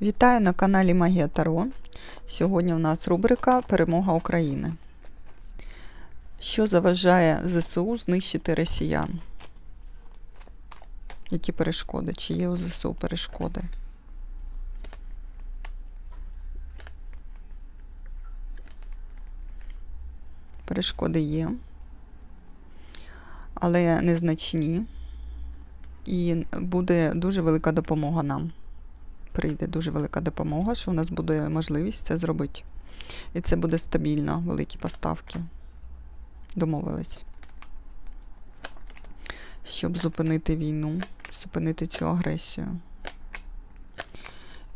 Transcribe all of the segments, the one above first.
Вітаю на каналі Магія Таро. Сьогодні у нас рубрика Перемога України. Що заважає ЗСУ знищити росіян? Які перешкоди? Чи є у ЗСУ перешкоди? Перешкоди є, але незначні. І буде дуже велика допомога нам прийде дуже велика допомога, що у нас буде можливість це зробити. І це буде стабільно, великі поставки. Домовились. Щоб зупинити війну, зупинити цю агресію.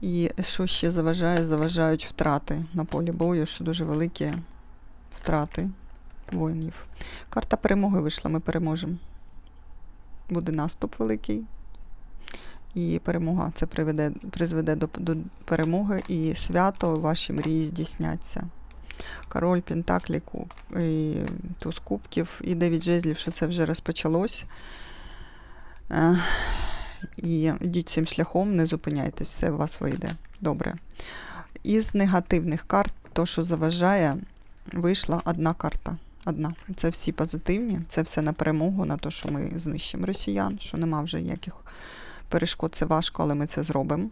І що ще заважає? Заважають втрати на полі бою, що дуже великі втрати воїнів. Карта перемоги вийшла, ми переможемо. Буде наступ великий. І перемога це приведе, призведе до, до перемоги і свято ваші мрії здійсняться. Король Пентаклі, куб, і туз кубків і дев'ять жезлів, що це вже розпочалось. Е, І йдіть цим шляхом, не зупиняйтесь, все у вас вийде. Добре. Із негативних карт, то, що заважає, вийшла одна карта. Одна. Це всі позитивні, це все на перемогу, на те, що ми знищимо росіян, що нема вже ніяких перешкод це важко, але ми це зробимо.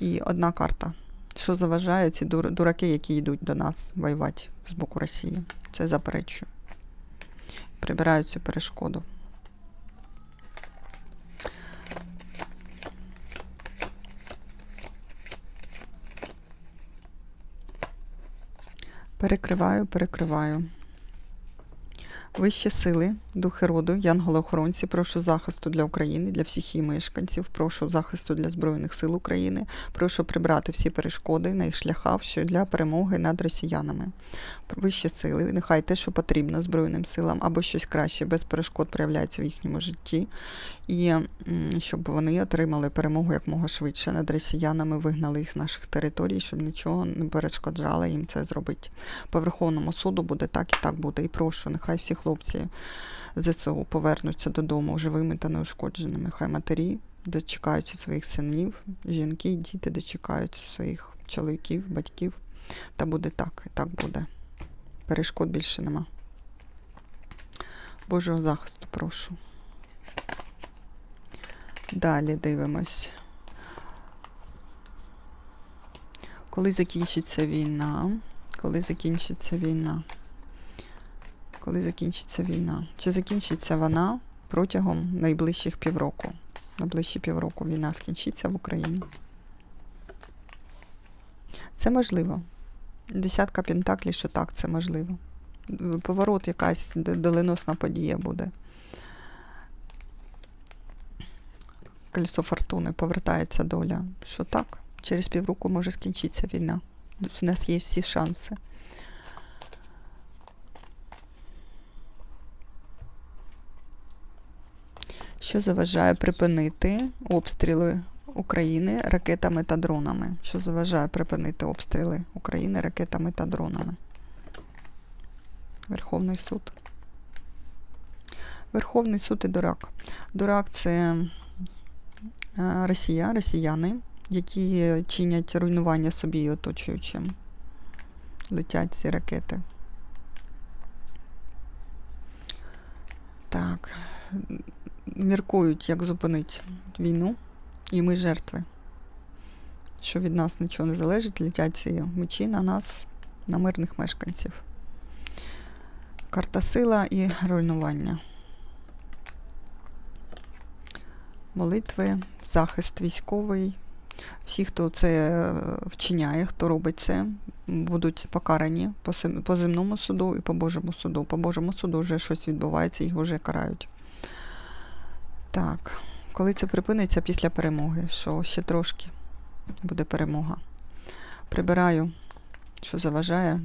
І одна карта. Що заважає ці дураки, які йдуть до нас воювати з боку Росії. Це заперечую. Прибираю цю перешкоду. Перекриваю, перекриваю. Вищі сили, духи роду, янголи-охоронці, прошу захисту для України, для всіх її мешканців, прошу захисту для Збройних сил України, прошу прибрати всі перешкоди на їх шляхах, що для перемоги над росіянами. Вищі сили, нехай те, що потрібно Збройним силам, або щось краще, без перешкод проявляється в їхньому житті, і щоб вони отримали перемогу якмога швидше над росіянами, вигнали їх з наших територій, щоб нічого не перешкоджало їм це зробити. По Верховному суду буде так і так буде. І прошу, нехай всі хлопці ЗСУ повернуться додому живими та неушкодженими. Хай матері дочекаються своїх синів, жінки, і діти дочекаються своїх чоловіків, батьків. Та буде так, і так буде. Перешкод більше нема. Божого захисту, прошу. Далі дивимось. Коли закінчиться війна? Коли закінчиться війна? Коли закінчиться війна? Чи закінчиться вона протягом найближчих півроку? Найближчі півроку війна скінчиться в Україні. Це можливо. Десятка пентаклів, що так, це можливо. Поворот, якась доленосна подія буде. Колесо фортуни повертається доля. Що так, через півроку може скінчитися війна. У нас є всі шанси. Що заважає припинити обстріли України ракетами та дронами? Що заважає припинити обстріли України ракетами та дронами? Верховний суд. Верховний суд і дурак. Дурак це е, Росія, росіяни, які чинять руйнування собі і оточуючим. Летять ці ракети. Так. Міркують, як зупинити війну. І ми жертви. Що від нас нічого не залежить, летять ці мечі на нас, на мирних мешканців. Карта сила і руйнування. Молитви, захист військовий. Всі, хто це е, вчиняє, хто робить це, будуть покарані по земному суду і по Божому суду. По Божому суду вже щось відбувається, їх вже карають. Так, коли це припиниться після перемоги, що ще трошки буде перемога. Прибираю, що заважає.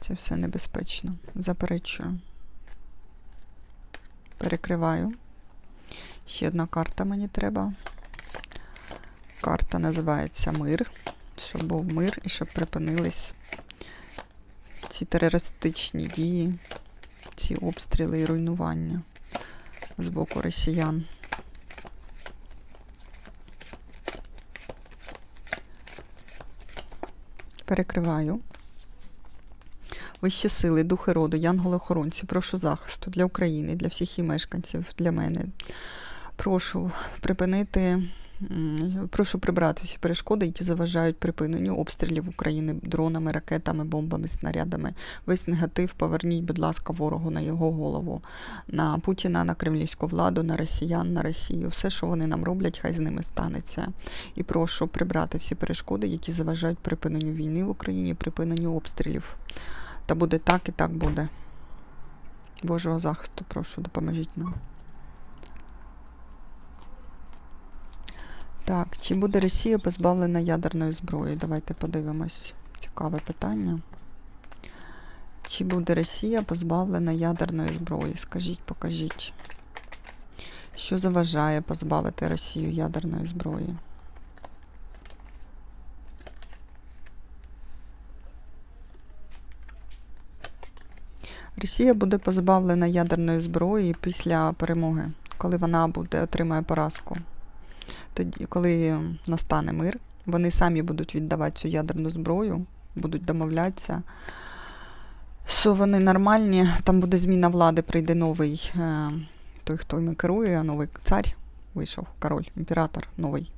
Це все небезпечно. Заперечую. Перекриваю. Ще одна карта мені треба. Карта називається Мир. Щоб був мир і щоб припинились ці терористичні дії, ці обстріли і руйнування. з боку росіян. Перекриваю. Вищі сили, духи роду, янголи-охоронці, прошу захисту для України, для всіх її мешканців, для мене. Прошу припинити, прошу прибрати всі перешкоди, які заважають припиненню обстрілів України дронами, ракетами, бомбами, снарядами. Весь негатив поверніть, будь ласка, ворогу на його голову, на Путіна, на кремлівську владу, на росіян, на Росію. Все, що вони нам роблять, хай з ними станеться. І прошу прибрати всі перешкоди, які заважають припиненню війни в Україні, припиненню обстрілів. Та буде так і так буде. Божого захисту, прошу, допоможіть нам. Так, чи буде Росія позбавлена ядерної зброї? Давайте подивимось. Цікаве питання. Чи буде Росія позбавлена ядерної зброї? Скажіть, покажіть. Що заважає позбавити Росію ядерної зброї? Росія буде позбавлена ядерної зброї після перемоги, коли вона буде отримає поразку. Тоді, коли настане мир, вони самі будуть віддавати цю ядерну зброю, будуть домовлятися, що вони нормальні, там буде зміна влади, прийде новий е, той, хто ними керує, новий цар вийшов, король, імператор новий.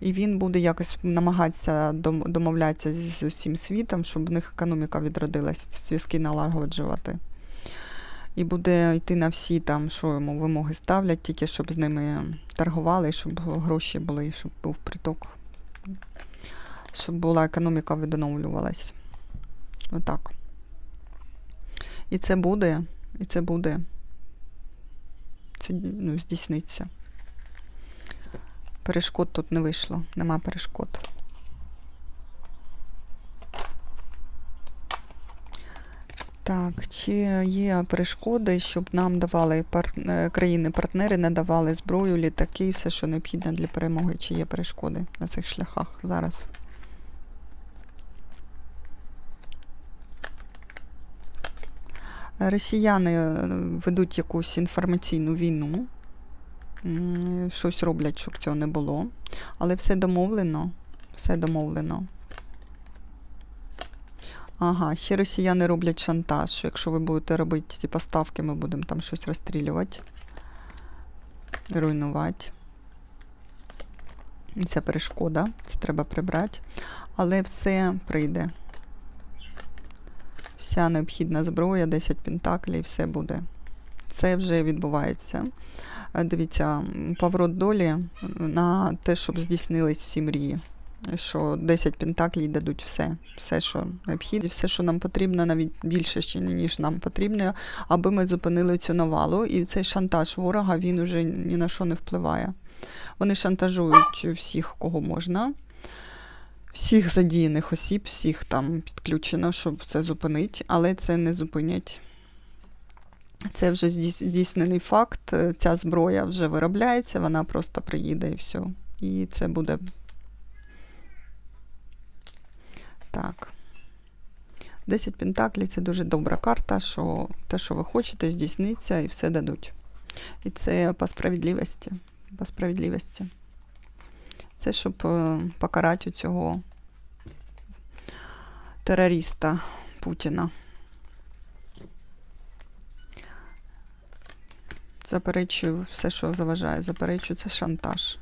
І він буде якось намагатися домовлятися з усім світом, щоб в них економіка відродилась, зв'язки налагоджувати. І буде йти на всі там, що йому вимоги ставлять, тільки щоб з ними торгували, щоб гроші були, щоб був приток, щоб була економіка відновлювалась. Отак. І це буде, і це буде. Це ну, здійсниться. Перешкод тут не вийшло, нема перешкод. Так, чи є перешкоди, щоб нам давали е, країни-партнери, надавали зброю, літаки, все, що необхідно для перемоги? Чи є перешкоди на цих шляхах зараз? Росіяни е, ведуть якусь інформаційну війну, щось роблять, щоб цього не було. Але все домовлено. Все домовлено. Ага, ще росіяни роблять шантаж, що якщо ви будете робити ті поставки, ми будемо там щось розстрілювати, руйнувати. І Це перешкода, це треба прибрати. Але все прийде. Вся необхідна зброя, 10 пентаклів, все буде. Це вже відбувається. Дивіться, поворот долі на те, щоб здійснились всі мрії що 10 пентаклів дадуть все, все, що необхідно, все, що нам потрібно, навіть більше ще ніж нам потрібно, аби ми зупинили цю навалу. І цей шантаж ворога він уже ні на що не впливає. Вони шантажують всіх, кого можна. Всіх задіяних осіб, всіх там підключено, щоб це зупинити, але це не зупинять. Це вже здійснений факт. Ця зброя вже виробляється, вона просто приїде і все. І це буде Так. 10 пентаклів це дуже добра карта, що те, що ви хочете, здійсниться і все дадуть. І це по справедливості. По справедливості. Це щоб е, покарати цього терориста Путіна. Заперечую все, що заважає. Заперечую, це шантаж.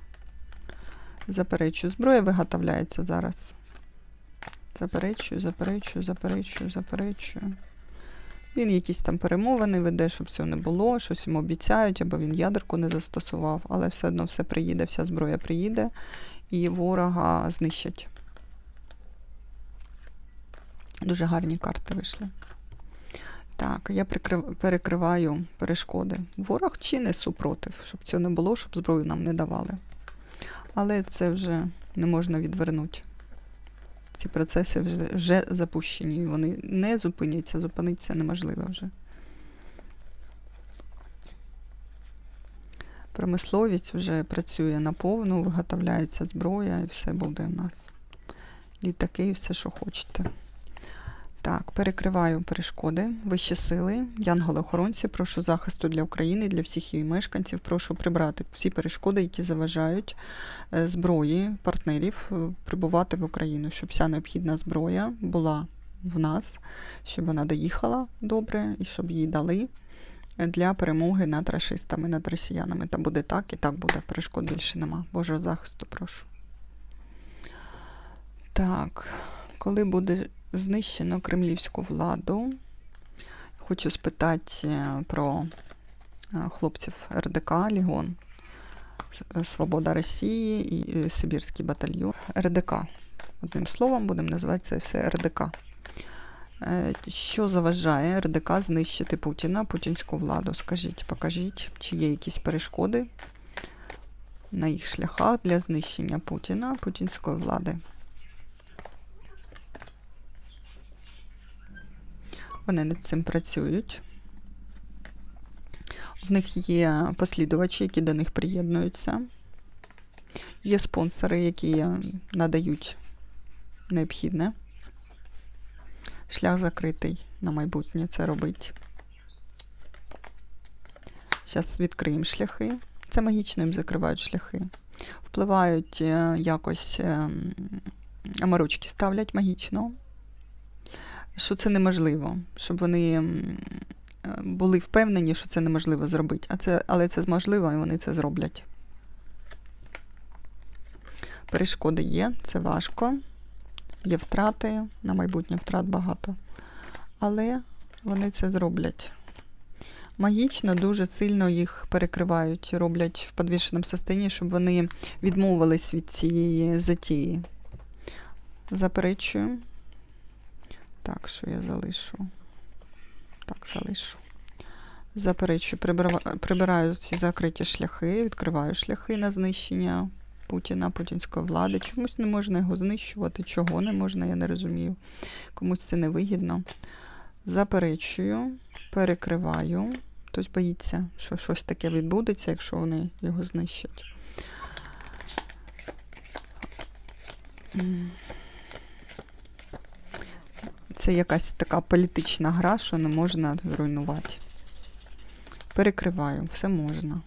Заперечую. Зброя виготовляється зараз. Заперечую, заперечую, заперечую, заперечую. Він якісь там перемовини веде, щоб цього не було, щось йому обіцяють, або він ядерку не застосував, але все одно все приїде, вся зброя приїде і ворога знищать. Дуже гарні карти вийшли. Так, я перекриваю перешкоди. Ворог чи не супротив, щоб цього не було, щоб зброю нам не давали. Але це вже не можна відвернути. Ці процеси вже, вже запущені, і вони не зупиняться, зупинитися неможливо вже. Промисловість вже працює наповну, виготовляється зброя і все буде у нас. Літаки і все, що хочете. Так, перекриваю перешкоди, вищі сили, янголи-охоронці, прошу захисту для України, для всіх її мешканців. Прошу прибрати всі перешкоди, які заважають е, зброї партнерів е, прибувати в Україну, щоб вся необхідна зброя була в нас, щоб вона доїхала добре і щоб її дали для перемоги над рашистами, над росіянами. Та буде так і так буде. Перешкод більше нема. Божого захисту, прошу. Так, коли буде знищено кремлівську владу, хочу спитати е, про е, хлопців РДК Лігон. Свобода Росії і е, Сибірський батальйон. РДК. Одним словом, будемо називати це все РДК. Е, Що заважає РДК знищити Путіна, путінську владу? Скажіть, покажіть, чи є якісь перешкоди на їх шляхах для знищення Путіна, путінської влади? Вони над цим працюють. В них є послідувачі, які до них приєднуються. Є спонсори, які надають необхідне. Шлях закритий на майбутнє це робить. Зараз відкриємо шляхи. Це магічно їм закривають шляхи. Впливають е, якось ем, амарочки ставлять магічно. Що це неможливо, щоб вони е, були впевнені, що це неможливо зробити. А це, але це можливо, і вони це зроблять. Перешкоди є, це важко. Є втрати, на майбутнє втрат багато. Але вони це зроблять. Магічно дуже сильно їх перекривають, роблять в підвішеному стані, щоб вони відмовились від цієї затії. Заперечую. Так, що я залишу? Так, залишу. Прибираю, прибираю ці закриті шляхи, відкриваю шляхи на знищення Путіна, путінської влади. Чомусь не можна його знищувати. Чого не можна, я не розумію. Комусь це не вигідно. Заперечую, перекриваю. Хтось боїться, що щось таке відбудеться, якщо вони його знищать. Це якась така політична гра, що не можна зруйнувати. Перекриваю, все можна.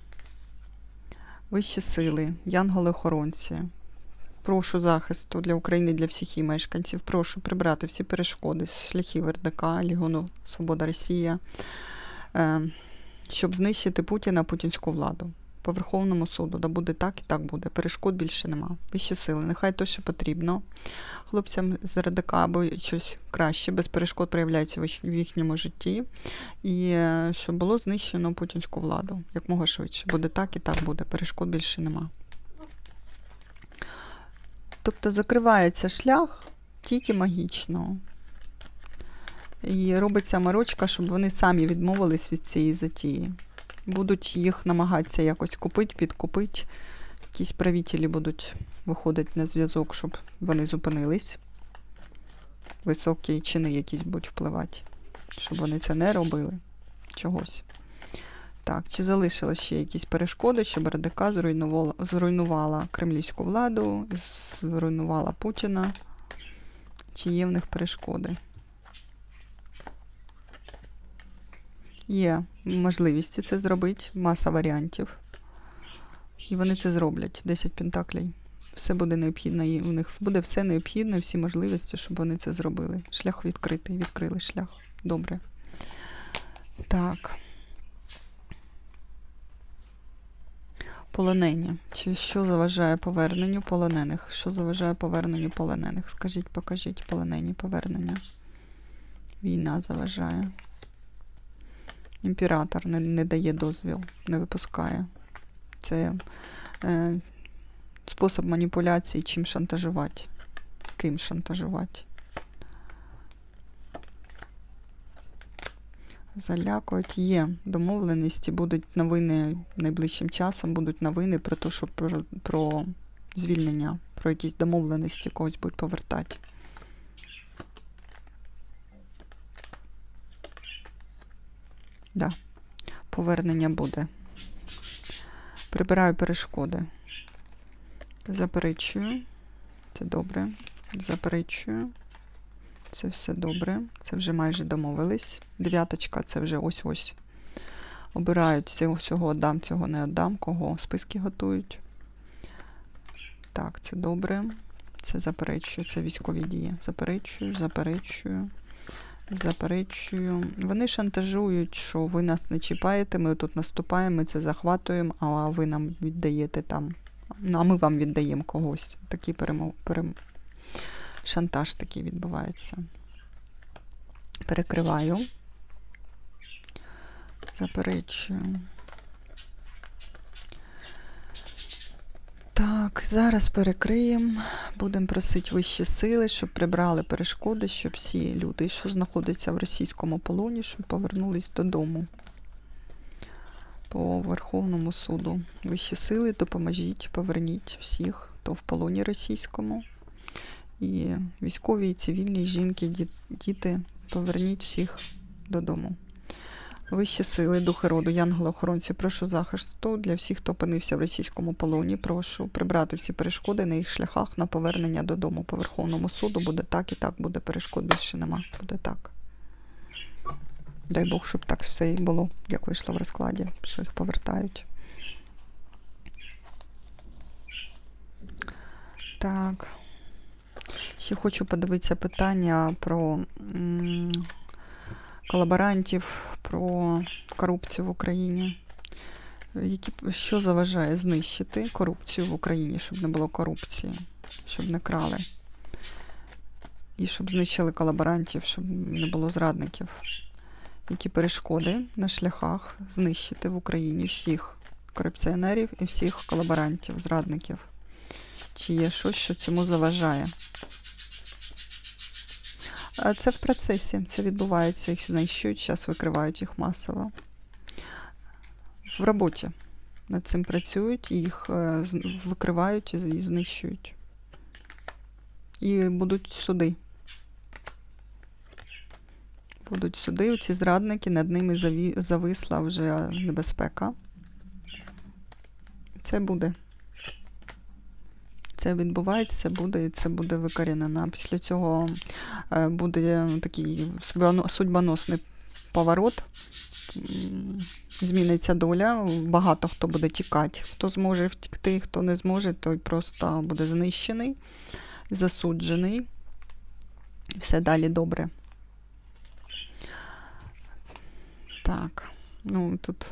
Вищі сили, янголи-охоронці. Прошу захисту для України, для всіх її мешканців. Прошу прибрати всі перешкоди з шляхів РДК, Лігону Свобода Росія, е, щоб знищити Путіна, путінську владу. По Верховному суду, да буде так і так буде. Перешкод більше нема. Вищі сили, нехай то, що потрібно. Хлопцям з РДК або щось краще, без перешкод проявляється в їхньому житті. І е, щоб було знищено путінську владу якмога швидше. Буде так і так буде. Перешкод більше нема. Тобто закривається шлях тільки магічно. І робиться морочка, щоб вони самі відмовились від цієї затії. Будуть їх намагатися якось купити, підкупити. Якісь правителі будуть виходити на зв'язок, щоб вони зупинились. Високі чини якісь будуть впливати, щоб вони це не робили. Чогось. Так, чи залишилось ще якісь перешкоди, щоб РДК зруйнувала, зруйнувала кремлівську владу, зруйнувала Путіна? Чи є в них перешкоди? Є можливість це зробити, маса варіантів. І вони це зроблять. 10 пентаклей. Все буде необхідно. І у них буде все необхідне, всі можливості, щоб вони це зробили. Шлях відкритий, відкрили шлях. Добре. Так. Полонені. Чи що заважає поверненню полонених? Що заважає поверненню полонених? Скажіть, покажіть полонені повернення. Війна заважає. Імператор не, не дає дозвіл, не випускає. Це е, спосіб маніпуляції, чим шантажувати. Ким шантажувати. Залякують. Є домовленості, будуть новини найближчим часом, будуть новини про те, що про, про звільнення, про якісь домовленості когось будуть повертати. Да. Повернення буде. Прибираю перешкоди. Заперечую. Це добре. Заперечую. Це все добре. Це вже майже домовились. Дев'яточка це вже ось-ось. Обирають цього, цього віддам, цього не віддам, кого списки готують. Так, це добре. Це заперечую, це військові дії. Заперечую, заперечую, заперечую. Вони шантажують, що ви нас не чіпаєте, ми тут наступаємо, ми це захватуємо, а ви нам віддаєте там. Ну, а ми вам віддаємо когось. Такий перемов... перем... шантаж такий відбувається. Перекриваю. Заперечую. Так, зараз перекриємо. Будемо просити вищі сили, щоб прибрали перешкоди, щоб всі люди, що знаходяться в російському полоні, щоб повернулись додому. По Верховному суду. Вищі сили, допоможіть, поверніть всіх, хто в полоні російському. І військові, і цивільні, і жінки, діти, поверніть всіх додому. Вищі сили, духи роду, янголи-охоронці, прошу захисту для всіх, хто опинився в російському полоні. Прошу прибрати всі перешкоди на їх шляхах на повернення додому. По Верховному суду буде так і так, буде перешкод більше нема. Буде так. Дай Бог, щоб так все і було, як вийшло в розкладі, що їх повертають. Так. Ще хочу подивитися питання про м, колаборантів, про корупцію в Україні. Які, що заважає знищити корупцію в Україні, щоб не було корупції, щоб не крали. І щоб знищили колаборантів, щоб не було зрадників. Які перешкоди на шляхах знищити в Україні всіх корупціонерів і всіх колаборантів, зрадників? Чи є щось, що цьому заважає? Це в процесі, це відбувається, їх знищують, зараз викривають їх масово. В роботі над цим працюють, їх е, викривають і знищують. І будуть суди. Будуть суди, ці зрадники, над ними зависла вже небезпека. Це буде. Це відбувається, буде, і це буде викорінено. Після цього е, буде такий судьбоносний поворот. Зміниться доля. Багато хто буде тікати. Хто зможе втекти, хто не зможе, той просто буде знищений, засуджений. Все далі добре. Так, ну тут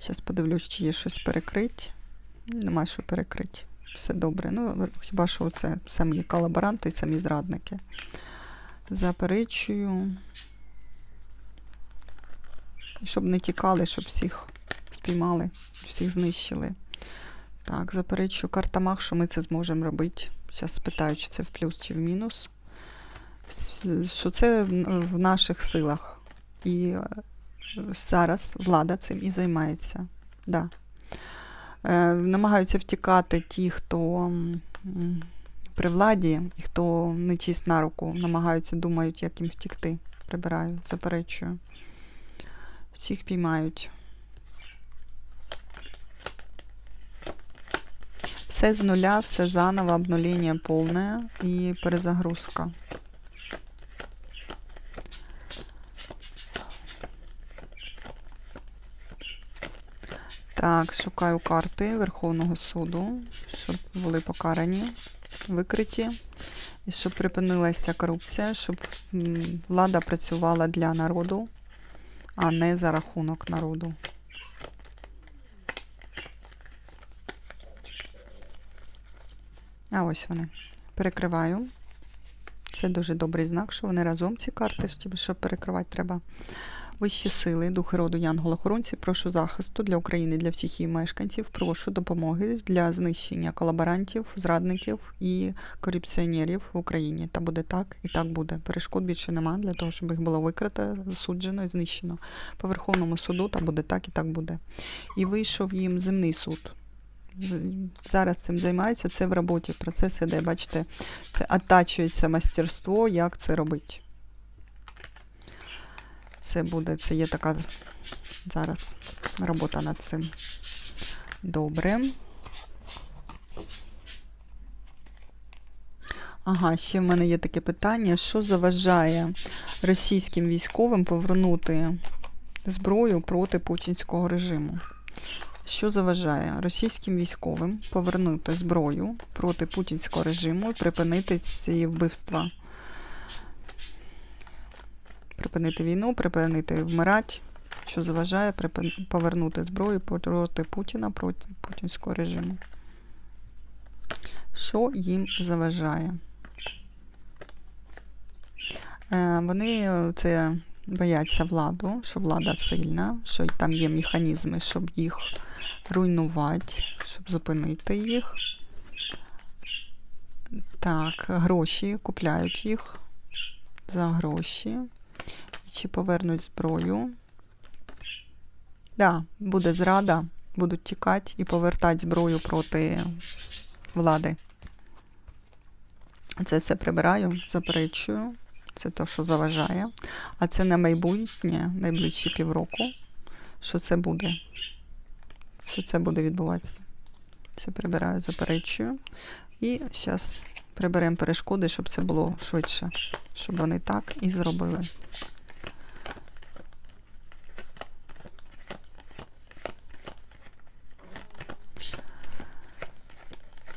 зараз подивлюсь, чи є щось перекрить. Нема що перекрити. Все добре. Ну, хіба що це самі колаборанти, самі зрадники. Заперечую. Щоб не тікали, щоб всіх спіймали, всіх знищили. Так, заперечую карта Мах, що ми це зможемо робити. Зараз спитаю, чи це в плюс чи в мінус. Що це в в наших силах. І е, зараз влада цим і займається. Да. Е, намагаються втікати ті, хто при владі, і хто не чисть на руку, намагаються, думають, як їм втікти. Прибираю, заперечую. Всіх піймають. Все з нуля, все заново, обнулення повне і перезагрузка. Так, шукаю карти Верховного суду, щоб були покарані, викриті, і щоб припинилася корупція, щоб влада працювала для народу, а не за рахунок народу. А ось вони. Перекриваю. Це дуже добрий знак, що вони разом ці карти, щоб- перекривати треба. Вищі сили, духи роду Янгол-охоронці, прошу захисту для України, для всіх її мешканців. Прошу допомоги для знищення колаборантів, зрадників і корупціонерів в Україні. Та буде так і так буде. Перешкод більше нема для того, щоб їх було викрито, засуджено і знищено. По Верховному суду та буде так і так буде. І вийшов їм земний суд. Зараз цим займається, це в роботі, процес іде, бачите, це оттачується мастерство, як це робити. Це буде, це є така зараз робота над цим. Добре. Ага, ще в мене є таке питання: що заважає російським військовим повернути зброю проти путінського режиму? Що заважає російським військовим повернути зброю проти путінського режиму і припинити ці вбивства? Припинити війну, припинити вмирати. Що заважає повернути зброю проти Путіна, проти путінського режиму? Що їм заважає? Е, Вони це бояться владу, що влада сильна, що там є механізми, щоб їх руйнувати, щоб зупинити їх. Так, гроші купляють їх за гроші. Чи повернуть зброю? Да, буде зрада, будуть тікати і повертати зброю проти влади. Це все прибираю, заперечую. Це те, що заважає. А це на майбутнє, найближчі півроку, що це буде. Що це буде відбуватися. Це прибираю, заперечую. І зараз приберемо перешкоди, щоб це було швидше. Щоб вони так і зробили.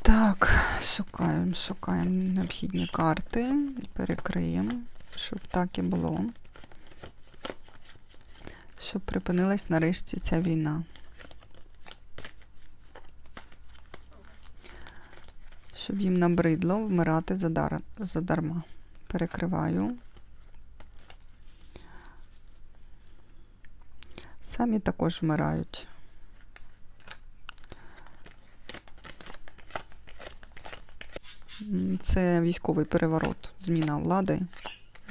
Так, шукаємо, шукаємо необхідні карти, перекриємо, щоб так і було. Щоб припинилась нарешті ця війна. Щоб їм набридло вмирати задар... задарма. Перекриваю. Самі також вмирають. М, Це військовий переворот, зміна влади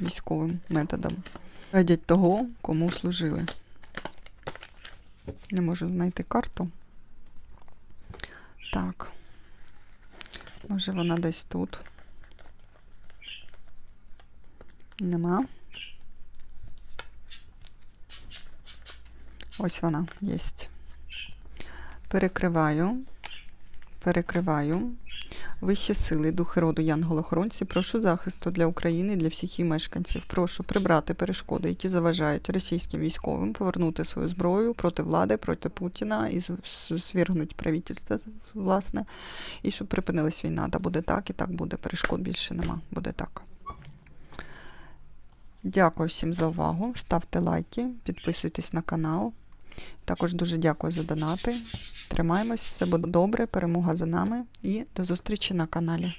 військовим методом. Радять того, кому служили. Не можу знайти карту. Так. Може вона десь тут. Нема. Ось вона є. Перекриваю. Перекриваю. Вищі сили, духи роду янголохоронці, прошу захисту для України, для всіх її мешканців. Прошу прибрати перешкоди, які заважають російським військовим повернути свою зброю проти влади, проти Путіна і звергнуть правительство, власне, і щоб припинилась війна. Та буде так і так буде. Перешкод більше нема. Буде так. Дякую всім за увагу. Ставте лайки, підписуйтесь на канал. Також дуже дякую за донати. Тримаємось, все буде добре, перемога за нами і до зустрічі на каналі.